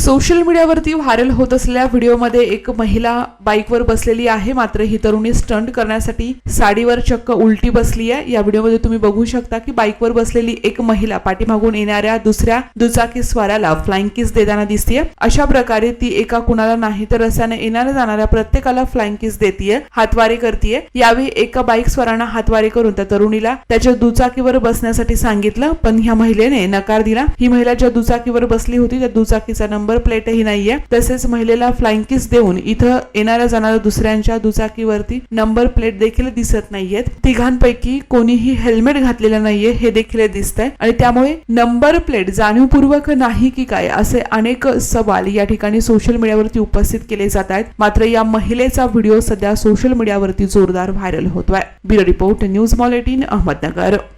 Social मीडियावरती viral होत असलेल्या व्हिडिओमध्ये एक महिला बाईकवर बसलेली आहे. मात्र ही तरुणी स्टंट करण्यासाठी साडीवर चक्क उलटी बसली आहे. या व्हिडिओमध्ये तुम्ही बघू शकता की बाईकवर बसलेली एक महिला पाठीमागून येणाऱ्या दुसऱ्या दुचाकी स्वाराला फ्लाइंग किस देताना दिसतीये. अशा प्रकारे ती एका कुणाला नाही तर रस्त्याने येणाऱ्या जाणाऱ्या प्रत्येकाला फ्लाइंग किस देतीये हातवारे करतीये. यावेळी एका बाईक स्वारांना हातवारे करून त्या तरुणीला त्याच्या दुचाकीवर बसण्यासाठी सांगितलं पण ह्या महिलेने नकार दिला. ही महिला ज्या दुचाकीवर बसली होती त्या दुचाकीचा नंबर प्लेटही नाहीये. तसेच महिलेला फ्लाइंग किस देऊन इथं येणाऱ्या जाणाऱ्या दुसऱ्यांच्या दुचाकीवरती नंबर प्लेट देखील दिसत नाहीयेत. तिघांपैकी कोणीही हेल्मेट घातलेलं नाहीये हे देखील दिसतंय. आणि त्यामुळे नंबर प्लेट जाणीवपूर्वक नाही की काय असे अनेक सवाल या ठिकाणी सोशल मीडियावरती उपस्थित केले जात आहेत. मात्र या महिलेचा व्हिडिओ सध्या सोशल मीडियावरती जोरदार व्हायरल होतोय. Bureau report news mall eighteen Ahmednagar.